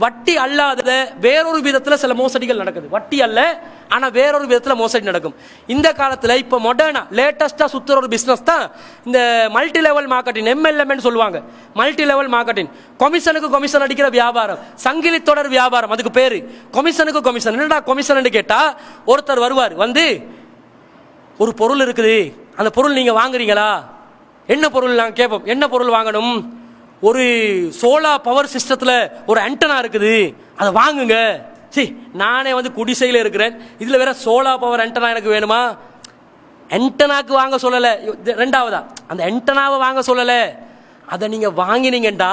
வட்டி அல்லாத வேறொரு விதத்தில் சில மோசடிகள் நடக்குது. வட்டி அல்ல ஆனால் வேறொரு விதத்தில் மோசடி நடக்கும். இந்த காலத்தில் இப்போ மொடர்னா லேட்டஸ்ட்டாக சுற்றுற ஒரு பிஸ்னஸ் தான் இந்த மல்டி லெவல் மார்க்கெட்டிங் எம்எல்எம்னு சொல்லுவாங்க. மல்டி லெவல் மார்க்கெட்டிங் கமிஷனுக்கு கொமிஷன் அடிக்கிற வியாபாரம். சங்கிலி தொடர் வியாபாரம் அதுக்கு பேர். கமிஷனுக்கு கமிஷன் என்னடா கொமிஷன்னு கேட்டால் ஒருத்தர் வருவார். வந்து ஒரு பொருள் இருக்குது. அந்த பொருள் நீங்கள் வாங்குறீங்களா? என்ன பொருள் நாங்கள் கேட்போம் என்ன பொருள் வாங்கணும்? ஒரு சோலா பவர் சிஸ்டத்தில் ஒரு ஆண்டனா இருக்குது. அதை வாங்குங்க. சி நானே வந்து குடிசையில் இருக்கிறேன். இதில் வேற சோலா பவர் ஆண்டனா எனக்கு வேணுமா? ஆண்டனாக்கு வாங்க சொல்லலை. இது ரெண்டாவதா. அந்த ஆண்டனாவை வாங்க சொல்லலை. அதை நீங்கள் வாங்கினீங்கண்டா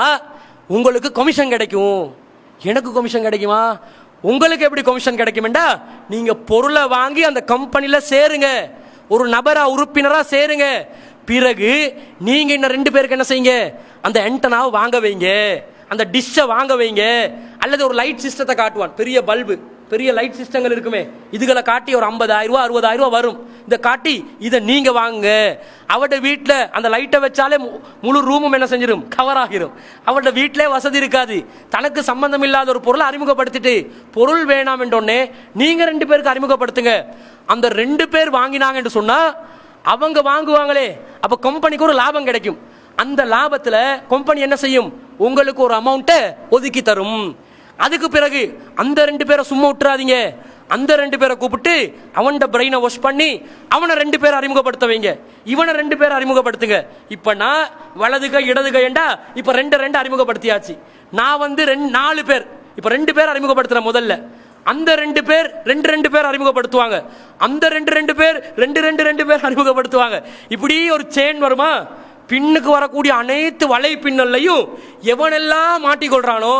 உங்களுக்கு கமிஷன் கிடைக்கும். எனக்கு கமிஷன் கிடைக்குமா? உங்களுக்கு எப்படி கமிஷன் கிடைக்குமெண்டா? நீங்கள் பொருளை வாங்கி அந்த கம்பெனியில் சேருங்க. ஒரு நபராக உறுப்பினராக சேருங்க. பிறகு நீங்கள் இன்னும் ரெண்டு பேருக்கு என்ன செய்யுங்க? அந்த என்டனாவை வாங்க வைங்க. அந்த டிஷ்ஷை வாங்க வைங்க. அல்லது ஒரு லைட் சிஸ்டத்தை காட்டுவான். பெரிய பல்பு பெரிய லைட் சிஸ்டங்கள் இருக்குமே. இதுகளை காட்டி ஒரு ஐம்பதாயிரரூவா அறுபதாயிரரூவா வரும். இதை காட்டி இதை நீங்கள் வாங்குங்க. அவட வீட்டில் அந்த லைட்டை வச்சாலே மு- முழு ரூமும் என்ன செஞ்சிடும் கவர் ஆகிரும். அவட வீட்டிலே வசதி இருக்காது. தனக்கு சம்பந்தம் இல்லாத ஒரு பொருளை அறிமுகப்படுத்திட்டு பொருள் வேணாம் என்றொன்னே நீங்கள் ரெண்டு பேருக்கு அறிமுகப்படுத்துங்க. அந்த ரெண்டு பேர் வாங்கினாங்கன்னு சொன்னால் அவங்க வாங்குவாங்களே. அப்போ கம்பெனிக்கு ஒரு லாபம் கிடைக்கும். அந்த லாபத்தில் கம்பெனி என்ன செய்யும்? உங்களுக்கு ஒரு அமௌண்ட்டை ஒதுக்கி தரும். அதுக்கு பிறகு அந்த ரெண்டு பேரை சும்மா விட்டுறாதீங்க. அந்த ரெண்டு பேரை கூப்பிட்டு அவன்கிட்ட பிரெயினை வாஷ் பண்ணி அவனை ரெண்டு பேரை அறிமுகப்படுத்த வைங்க இவனை ரெண்டு பேரை அறிமுகப்படுத்துங்க. இப்போ நான் வலது கை இடது கைண்டா இப்போ ரெண்டு ரெண்டு அறிமுகப்படுத்தியாச்சு. நான் வந்து ரெண்டு நாலு பேர். இப்போ ரெண்டு பேர் அறிமுகப்படுத்துகிறேன் முதல்ல. அந்த ரெண்டு பேர் ரெண்டு ரெண்டு பேர் அறிமுகப்படுத்துவாங்க. அந்த ரெண்டு ரெண்டு பேர் ரெண்டு ரெண்டு ரெண்டு பேர் அறிமுகப்படுத்துவாங்க. இப்படி ஒரு செயின் வருமா? பின்னுக்கு வரக்கூடிய அனைத்து வலை பின்னல்லையும் எவனெல்லாம் மாட்டிக்கொள்றானோ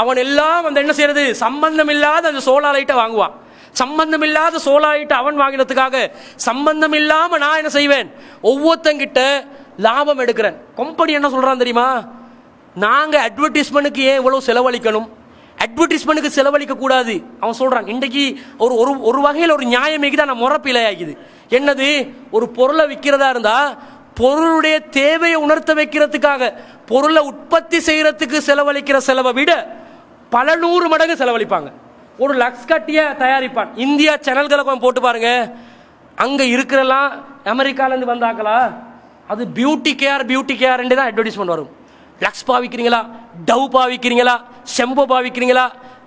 அவன் எல்லாம் அந்த என்ன செய்யறது? சம்பந்தம் இல்லாத அந்த சோலார் லைட்டை வாங்குவான். சம்பந்தம் இல்லாத சோலார் லைட்டை அவன் வாங்கினதுக்காக சம்பந்தம் இல்லாம நான் என்ன செய்வேன்? ஒவ்வொருத்தங்கிட்ட லாபம் எடுக்கிறேன். கம்பெனி என்ன சொல்றான் தெரியுமா? நாங்க அட்வர்டைஸ்மெண்ட்டுக்கு ஏன் இவ்வளவு செலவழிக்கணும்? அட்வர்டைஸ்மெண்ட்டுக்கு செலவழிக்க கூடாது. அவன் சொல்றான் இன்றைக்கு ஒரு ஒரு ஒரு வகையில் ஒரு நியாயமேக்கு தான் நான் முறப்பிலையாகிது. என்னது? ஒரு பொருளை விற்கிறதா இருந்தா பொருளுடைய தேவையை உணர்த்த வைக்கிறதுக்காக பொருளை உற்பத்தி செய்கிறதுக்கு செலவழிக்கிற செலவை விட பல நூறு மடங்கு செலவழிப்பாங்க. ஒரு லக்ஸ் கட்டிய தயாரிப்பான். இந்தியா சேனல்களை கொஞ்சம் போட்டு பாருங்க. அங்கே இருக்கிறலாம் அமெரிக்காலேருந்து வந்தாக்களா வந்தாங்களா? அது பியூட்டி கேர் பியூட்டி கேர் தான் அட்வர்டைஸ்மெண்ட் வரும். லக்ஸ் பாவிக்கிறீங்களா? டவ் பாவிக்கிறீங்களா? செம்போ பாவிக்கிறீங்களா?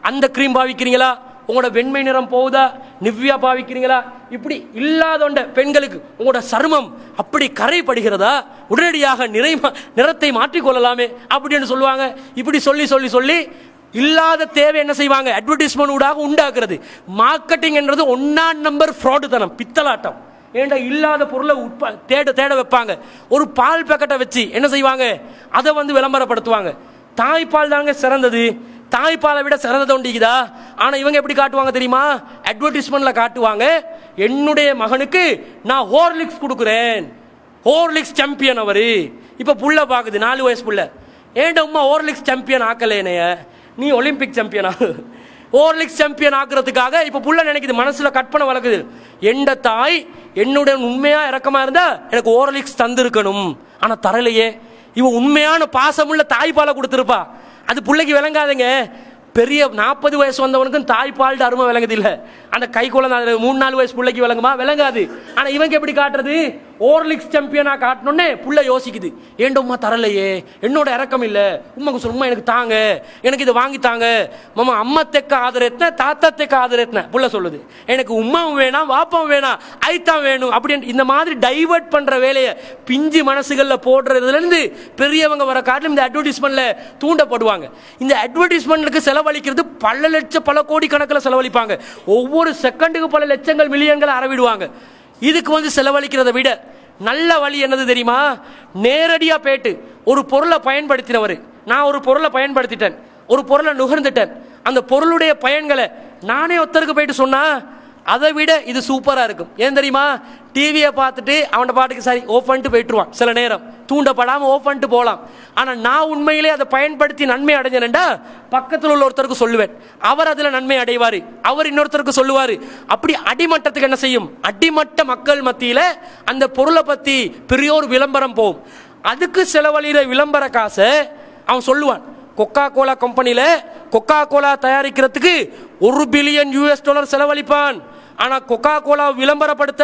அந்த க்ரீம் பாவிக்கிறீங்களா? உங்களோட வெண்மை நிறம் போகுதா? நிவ்யா பாவிக்கிறீங்களா? இப்படி இல்லாதொண்ட பெண்களுக்கு உங்களோட சருமம் அப்படி கரைப்படுகிறதா? உடனடியாக நிறை நிறத்தை மாற்றிக்கொள்ளலாமே அப்படின்னு சொல்லுவாங்க. இப்படி சொல்லி சொல்லி சொல்லி இல்லாத தேவை என்ன செய்வாங்க? அட்வர்டைஸ்மெண்ட் ஊடாக உண்டாக்குறது. மார்க்கெட்டிங் என்றது ஒன்னாம் நம்பர் ஃப்ராடு தனம் பித்தலாட்டம். ஏண்டா இல்லாத பொருளை உட்ப தேட தேட வைப்பாங்க. ஒரு பால் பேக்கெட்டை வச்சு என்ன செய்வாங்க? அதை வந்து விளம்பரப்படுத்துவாங்க. தாய்ப்பால் தாங்க சிறந்தது. தாய்ப்பாலை விட சிறந்த தோண்டிக்குதா ஆனால் இவங்க எப்படி காட்டுவாங்க தெரியுமா? அட்வர்டைஸ்மெண்ட்டில் காட்டுவாங்க என்னுடைய மகனுக்கு நான் ஹோர்லிக்ஸ் கொடுக்குறேன். ஹோர்லிக்ஸ் சாம்பியன் அவர். இப்போ புள்ள பார்க்குது நாலு வயசு புள்ள. ஏன்டா உமா ஹோர்லிக்ஸ் சாம்பியன் ஆக்கலைனைய நீ ஒலிம்பிக் சாம்பியன் ஆகு ஹோர்லிக்ஸ் சாம்பியன் ஆக்குறதுக்காக இப்போ புள்ள நினைக்குது மனசில் கற்பனை வளர்க்குது எந்த தாய் என்னுடைய உண்மையாக இறக்கமாக இருந்தால் எனக்கு ஓரலிக்ஸ் தந்திருக்கணும். ஆனால் தரலையே. இவன் உண்மையான பாசமுள்ள தாய்ப்பாலை கொடுத்துருப்பா. அது பிள்ளைக்கு விளங்காதுங்க. பெரிய நாற்பது வயசு வந்தவனுக்கும் தாய்ப்பால் அருமை விளங்குது இல்ல. அந்த கை குழந்தை அது மூணு நாலு வயசு பிள்ளைக்கு விளங்குமா? விளங்காது. ஆனால் இவங்க எப்படி காட்டுறது? ஓர்லிக்ஸ் சாம்பியனாக காட்டணுன்னே புள்ள யோசிக்குது. ஏண்ட உமா தரலையே? என்னோட இறக்கம் இல்லை. உமாக்கு சொல்ல உம்மா எனக்கு தாங்க. எனக்கு இதை வாங்கி தாங்க. மாமா அம்மா தெக்க ஆதரத்தின தாத்தா தெக்க ஆதரத்தின புள்ள சொல்லுது. எனக்கு உமாவும் வேணாம் வாப்பாவும் வேணாம் ஐத்தான் வேணும் அப்படின்னு இந்த மாதிரி டைவர்ட் பண்ணுற வேலையை பிஞ்சு மனசுகளில் போடுறதுலருந்து பெரியவங்க வர காட்டிலும் இந்த அட்வர்டைஸ்மெண்ட்டில் தூண்டப்படுவாங்க. இந்த அட்வர்டைஸ்மெண்ட்டுக்கு செலவழிக்கிறது பல லட்சம் பல கோடி கணக்கில் செலவழிப்பாங்க. ஒவ்வொரு செகண்டுக்கு பல லட்சங்கள் மில்லியன்கள் அறவிடுவாங்க. இதுக்கு வந்து செலவழிக்கிறதை விட நல்ல வழி என்னது தெரியுமா? நேரடியாக போயிட்டு ஒரு பொருளை பயன்படுத்தினவர். நான் ஒரு பொருளை பயன்படுத்திட்டேன். ஒரு பொருளை நுகர்ந்துட்டேன். அந்த பொருளுடைய பயன்களை நானே ஒருத்தருக்கு போயிட்டு சொன்னா அதை விட இது சூப்பராக இருக்கும். ஏன் தெரியுமா? டிவியை பார்த்துட்டு அவன் பாட்டுக்கு சரி ஓஃப் பண்ணிட்டு போயிட்டுருவான். சில நேரம். தூண்டப்படாமல் ஓஃப் பண்ணிட்டு போகலாம். ஆனால் நான் உண்மையிலே அதை பயன்படுத்தி நன்மை அடைஞ்சேன்டா பக்கத்தில் உள்ள ஒருத்தருக்கு சொல்லுவேன். அவர் அதில் நன்மை அடைவார். அவர் இன்னொருத்தருக்கு சொல்லுவார். அப்படி அடிமட்டத்துக்கு என்ன செய்யும்? அடிமட்ட மக்கள் மத்தியில் அந்த பொருளை பற்றி பெரியோர் விளம்பரம் போகும். அதுக்கு செலவழிகிற விளம்பர காசை அவன் சொல்லுவான். கொக்கா கோலா கம்பெனியில் கொக்கா கோலா தயாரிக்கிறதுக்கு ஒரு பில்லியன் யூஎஸ் டாலர் செலவழிப்பான். ஆனால் கொக்கா கோலா விளம்பரப்படுத்த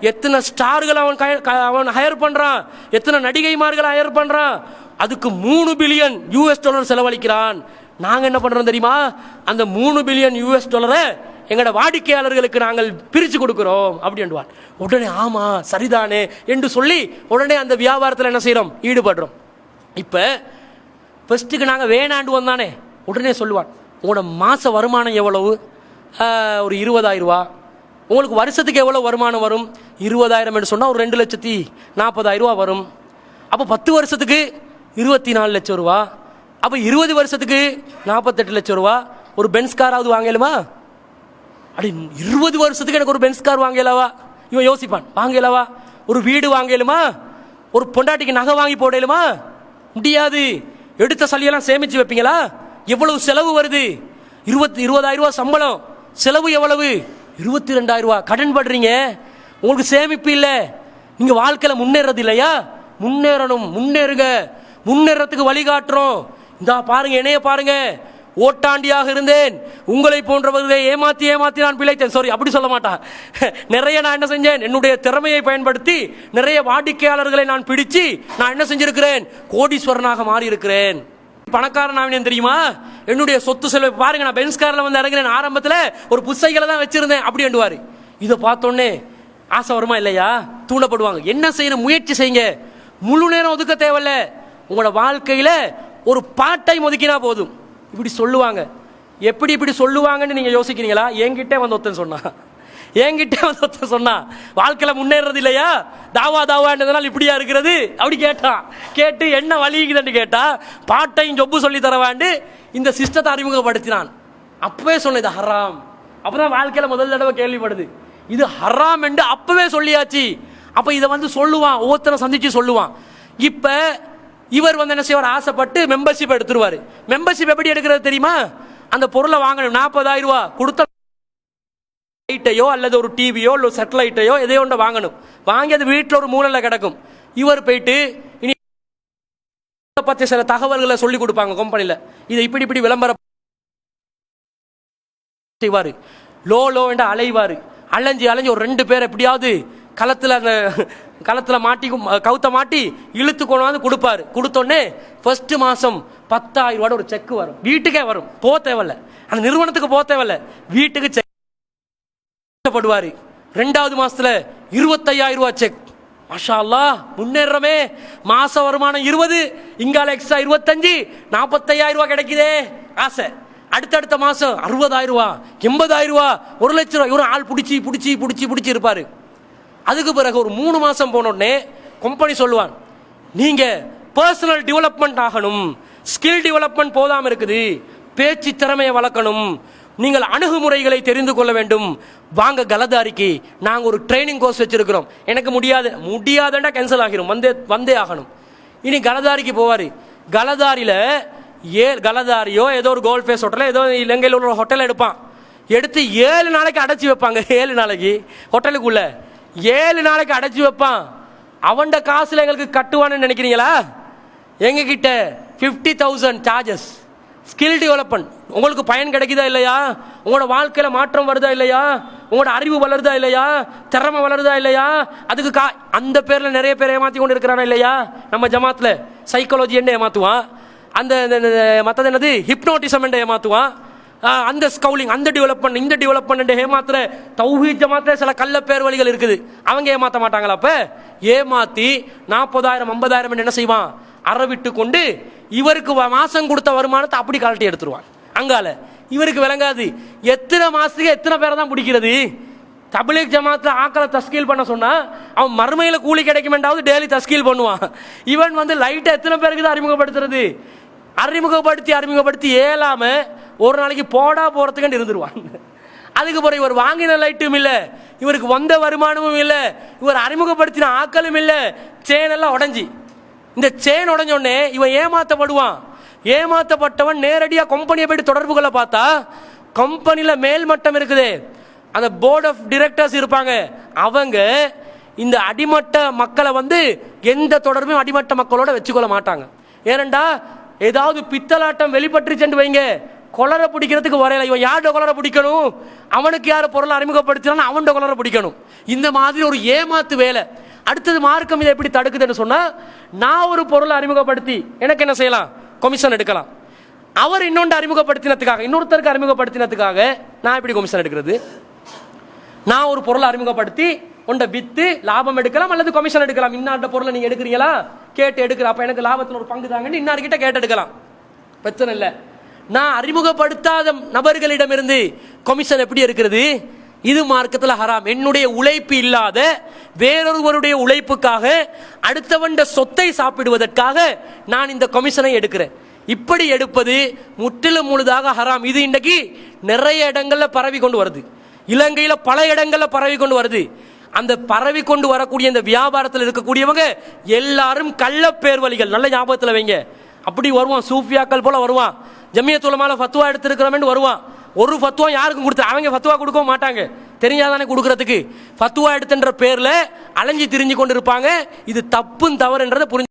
எத்தனை ஸ்டார்கள் அவன் க- அவன் ஹையர் பண்ணுறான் எத்தனை நடிகைமார்களை ஹையர் பண்ணுறான் அதுக்கு மூணு பில்லியன் யூஎஸ் டாலர் செலவழிக்கிறான். நாங்கள் என்ன பண்ணுறோம் தெரியுமா? அந்த மூணு பில்லியன் யூஎஸ் டாலரை எங்களோட வாடிக்கையாளர்களுக்கு நாங்கள் பிரித்து கொடுக்குறோம் அப்படின்வார் உடனே ஆமாம் சரிதானே என்று சொல்லி உடனே அந்த வியாபாரத்தில் என்ன செய்கிறோம் ஈடுபடுறோம். இப்போ ஃபஸ்ட்டுக்கு நாங்கள் வேணாண்டு வந்தானே உடனே சொல்லுவான் உங்களோட மாத வருமானம் எவ்வளவு? ஒரு இருபதாயிரம் ரூபா. உங்களுக்கு வருஷத்துக்கு எவ்வளோ வருமானம் வரும்? இருபதாயிரம் என்று சொன்னால் ஒரு ரெண்டு லட்சத்தி நாற்பதாயிரம் ரூபா வரும். அப்போ பத்து வருஷத்துக்கு இருபத்தி நாலு லட்சம் ரூபா. அப்போ இருபது வருஷத்துக்கு நாற்பத்தெட்டு லட்சம் ரூபா. ஒரு பென்ஸ் காராவது வாங்கலுமா? அடி இருபது வருஷத்துக்கு எனக்கு ஒரு பென்ஸ் கார் வாங்கலாவா? இவன் யோசிப்பான் வாங்கலாவா? ஒரு வீடு வாங்கலுமா? ஒரு பொண்டாட்டிக்கு நகை வாங்கி போடலுமா? முடியாது. எடுத்த சளியெல்லாம் சேமிச்சு வைப்பீங்களா? எவ்வளவு செலவு வருது? இருபத்தி இருபதாயிரம் ரூபா சம்பளம். செலவு எவ்வளவு? இருபத்தி ரெண்டாயிரம் ரூபா. கடன் படுறீங்க? உங்களுக்கு சேமிப்பு இல்லை. நீங்கள் வாழ்க்கையில் முன்னேறது இல்லையா? முன்னேறணும். முன்னேறுங்க. முன்னேறத்துக்கு வழிகாட்டுறோம். இந்தா பாருங்க என்னைய பாருங்க. ஓட்டாண்டியாக இருந்தேன். உங்களை போன்றவர்களை ஏமாத்தி ஏமாத்தி நான் பிழைத்தேன். சாரி அப்படி சொல்ல மாட்டான் நிறைய நான் என்ன செஞ்சேன்? என்னுடைய திறமையை பயன்படுத்தி நிறைய வாடிக்கையாளர்களை நான் பிடிச்சு நான் என்ன செஞ்சிருக்கிறேன்? கோடீஸ்வரனாக மாறி இருக்கிறேன் பணக்காரன் ஆவினேன் தெரியுமா? என்னுடைய சொத்து செலவு பாருங்க நான் பென்ஸ் கார்ல வந்து இறங்குறேன் ஆரம்பத்தில் ஒரு புஸ்தைகளை தான் வச்சிருந்தேன் அப்படின்டுவார் இதை பார்த்தோன்னே ஆசை வருமா இல்லையா? தூண்டப்படுவாங்க. என்ன செய்யணும்? முயற்சி செய்யுங்க. முழு நேரம் ஒதுக்க தேவையில்ல. உங்களோட வாழ்க்கையில் ஒரு பார்ட் டைம் ஒதுக்கினா போதும். இப்படி சொல்லுவாங்க. எப்படி இப்படி சொல்லுவாங்கன்னு நீங்கள் யோசிக்கிறீங்களா? என்கிட்ட வந்து ஒருத்தன் சொன்னா என்கிட்ட வந்து ஒருத்தன் சொன்னான் வாழ்க்கையில் முன்னேறது இல்லையா? தாவா தாவான்றதுனால இப்படியா இருக்கிறது? அப்படி கேட்டான். கேட்டு என்ன வலிக்குதுன்னு கேட்டால் பாட்டையும் ஜொப்பு சொல்லி தரவாண்டு இந்த சிஸ்டத்தை அறிமுகப்படுத்தினான். அப்பவே சொன்னேன் இது ஹராம். அப்பதான் வாழ்க்கையில் முதல் தடவை கேள்விப்படுது. இது ஹராம் என்று அப்பவே சொல்லியாச்சு. அப்போ இதை வந்து சொல்லுவான் ஒவ்வொருத்தரை சந்திச்சு சொல்லுவான். இப்போ இவர் வந்து என்ன செய்வார்? ஆசைப்பட்டு மெம்பர்ஷிப் எடுத்துருவார். மெம்பர்ஷிப் எப்படி எடுக்கிறது தெரியுமா? அந்த பொருளை வாங்கணும். நாற்பதாயிரம் ரூபா கொடுத்த லைட்டையோ அல்லது ஒரு டிவியோ இல்லை சேட்டலைட்டையோ எதையோ ஒன்று வாங்கணும்? வாங்கி அது வீட்டில் ஒரு மூலையில் கிடக்கும். இவர் போயிட்டு இனி பற்றி சில தகவல்களை சொல்லி கொடுப்பாங்க கம்பெனியில் இதை இப்படி இப்படி விளம்பரம் செய்வார். லோ லோ என்று அலைவார். அலைஞ்சு அலைஞ்சு ஒரு ரெண்டு பேர் எப்படியாவது களத்தில் அந்த களத்தில் மாட்டி கவுத்த மாட்டி இழுத்து கொண்டாந்து கொடுப்பாரு. கொடுத்தோடனே ஃபர்ஸ்ட் மாதம் பத்தாயிரம் ரூபாய் ஒரு செக் வரும். வீட்டுக்கே வரும். போக தேவையில்ல. அந்த நிறுவனத்துக்கு போக தேவையில்ல. வீட்டுக்கு செக் கஷ்டப்படுவார். ரெண்டாவது மாசத்துல இருபத்தையாயிரம் ரூபா செக் மாஷா அல்லா முன்னேறமே. மாச வருமானம் இருபது இங்கால எக்ஸ்ட்ரா இருபத்தஞ்சு நாற்பத்தையாயிரம் ரூபா கிடைக்குதே. ஆசை. அடுத்தடுத்த மாசம் அறுபதாயிரம் ரூபா எண்பதாயிரம் ரூபா ஒரு லட்சம் ரூபாய். இவரும் ஆள் பிடிச்சி பிடிச்சி பிடிச்சி பிடிச்சி இருப்பார். அதுக்கு பிறகு ஒரு மூணு மாசம் போன உடனே கம்பெனி சொல்லுவான் நீங்க பர்சனல் டெவலப்மெண்ட் ஆகணும். ஸ்கில் டெவலப்மெண்ட் போதாம இருக்குது. பேச்சு திறமையை வளர்க்கணும். நீங்கள் அணுகுமுறைகளை தெரிந்து கொள்ள வேண்டும். வாங்க கலதாரிக்கு நாங்கள் ஒரு ட்ரைனிங் கோர்ஸ் வச்சிருக்கிறோம். எனக்கு முடியாது. முடியாதண்டா கேன்சல் ஆகிரும். வந்தே வந்தே ஆகணும். இனி கலதாரிக்கு போவார். கலதாரியில் ஏ கலதாரியோ ஏதோ ஒரு கோல்ட் ஃபேஸ் ஹோட்டலில் ஏதோ இலங்கையில் உள்ள ஒரு ஹோட்டலில் எடுப்பான். எடுத்து ஏழு நாளைக்கு அடைச்சி வைப்பாங்க. ஏழு நாளைக்கு. ஹோட்டலுக்குள்ள ஏழு நாளைக்கு அடைச்சி வைப்பான். அவன்ட காசில் எங்களுக்கு கட்டுவான்னு நினைக்கிறீங்களா? எங்ககிட்ட fifty thousand charges skill development உங்களுக்கு பயன் கிடைக்குதா இல்லையா? உங்களோட வாழ்க்கையில் மாற்றம் வருதா இல்லையா? உங்களோட அறிவு வளருதா இல்லையா? திறமை வளருதா இல்லையா? அதுக்கு கா அந்த பேரில் நிறைய பேர் ஏமாற்றி கொண்டு இருக்கிறானா இல்லையா? நம்ம ஜமாத்துல சைக்காலஜி என்ன ஏமாத்துவான்? அந்த இந்த- என்னது? ஹிப்னோட்டிசம் என்று ஏமாற்றுவான் அந்த ஸ்கவுலிங் அந்த டெவலப்மெண்ட் இந்த டெவலப்மெண்ட் ஏமாத்துற தௌஹீத் ஜமாத்துல சில கள்ள பேர் வழிகள் இருக்குது. அவங்க ஏமாத்த மாட்டாங்களா அப்ப? ஏமாத்தி நாற்பதாயிரம் ஐம்பதாயிரம் என்ன செய்வான்? அறவிட்டு கொண்டு இவருக்கு மாதம் மாசம் கொடுத்த வருமானத்தை அப்படி கழட்டி எடுத்துருவான் அங்கால இவருக்கு விளங்காது. எத்தனை மாசத்துக்கு எத்தனை பேரை தான் பிடிக்கிறது? தபிலீக் ஜமாத்தில் ஆக்களை தஸ்கீல் பண்ண சொன்னால் அவன் மறுமையில் கூலி கிடைக்குமெண்டாவது டெய்லி தஸ்கீல் பண்ணுவான். இவன் வந்து லைட்டை எத்தனை பேருக்கு தான் அறிமுகப்படுத்துறது? அறிமுகப்படுத்தி அறிமுகப்படுத்தி ஏலாம ஒரு நாளைக்கு போடா போறதுக்கு இருந்துருவான் அதுக்கு பிறகு இவர் வாங்கின லைட்டும் இல்லை இவருக்கு வந்த வருமானமும் இல்லை இவர் அறிமுகப்படுத்தின ஆக்களும் இல்லை சேனெல்லாம் எல்லாம் இந்த செயின் உடஞ்சோடனே இவன் ஏமாத்தப்படுவான். ஏமாத்தப்பட்டவன் நேரடியாக கம்பெனியை போயிட்டு தொடர்புகளை பார்த்தா கம்பெனியில் மேல்மட்டம் இருக்குது. அந்த போர்ட் ஆஃப் டிரெக்டர்ஸ் இருப்பாங்க. அவங்க இந்த அடிமட்ட மக்களை வந்து எந்த தொடர்பையும் அடிமட்ட மக்களோட வச்சுக்கொள்ள மாட்டாங்க. ஏனண்டா ஏதாவது பித்தலாட்டம் வெளிப்பட்டுருச்சுன்னு வைங்க. கொளர பிடிக்கிறதுக்கு வரையல இவன் யார்கிட்ட கொலரை பிடிக்கணும்? அவனுக்கு யார் பொருளை அறிமுகப்படுத்தினாலும் அவன்கிட்ட கொளர பிடிக்கணும். இந்த மாதிரி ஒரு ஏமாத்து வேலை. அடுத்தது மார்க்கம் இதை எப்படி தடுக்குதுன்னு சொன்னால் நான் ஒரு பொருளை அறிமுகப்படுத்தி எனக்கு என்ன செய்யலாம்? கொமிஷன் எடுக்கலாம். அவர் இன்னொன்று அறிமுகப்படுத்தினதுக்காக இன்னொருத்தருக்கு அறிமுகப்படுத்தினதுக்காக நான் எப்படி கமிஷன் எடுக்கிறது? நான் ஒரு பொருளை அறிமுகப்படுத்தி உண்ட வித்து லாபம் எடுக்கலாம் அல்லது கமிஷன் எடுக்கலாம். இன்னாட்ட பொருளை நீங்க எடுக்கிறீங்களா? கேட்டு எடுக்கிற அப்ப எனக்கு லாபத்தில் ஒரு பங்கு தாங்கன்னு இன்னார்கிட்ட கேட்டு எடுக்கலாம். பிரச்சனை இல்லை. நான் அறிமுகப்படுத்தாத நபர்களிடமிருந்து கமிஷன் எப்படி இருக்கிறது இது மார்க்கத்தில் ஹராம். என்னுடைய உழைப்பு இல்லாத வேறொருவருடைய உழைப்புக்காக அடுத்தவண்ட சொத்தை சாப்பிடுவதற்காக நான் இந்த கமிஷனை எடுக்கிறேன். இப்படி எடுப்பது முற்றிலும் முழுதாக ஹராம். இது இன்றைக்கு நிறைய இடங்களில் பரவி கொண்டு வருது. இலங்கையில் பல இடங்களில் பரவி கொண்டு வருது. அந்த பரவி கொண்டு வரக்கூடிய இந்த வியாபாரத்தில் இருக்கக்கூடியவங்க எல்லாரும் கள்ளப்பேர் வழிகள் நல்ல ஞாபகத்தில் வைங்க. அப்படி வருவான். சூஃபியாக்கள் போல வருவான். ஜமியத்துலமால ஃபத்துவா எடுத்திருக்கிறோம்னு வருவான். ஒரு ஃபத்துவா யாருக்கும் கொடுத்து அவங்க ஃபத்துவா கொடுக்க மாட்டாங்க. தெரிஞ்சாதானே கொடுக்கறதுக்கு. ஃபத்துவா எடுத்துன்ற பேரில் அலைஞ்சி திரிஞ்சு கொண்டு இருப்பாங்க இது தப்பும் தவறுன்றதை புரிஞ்சு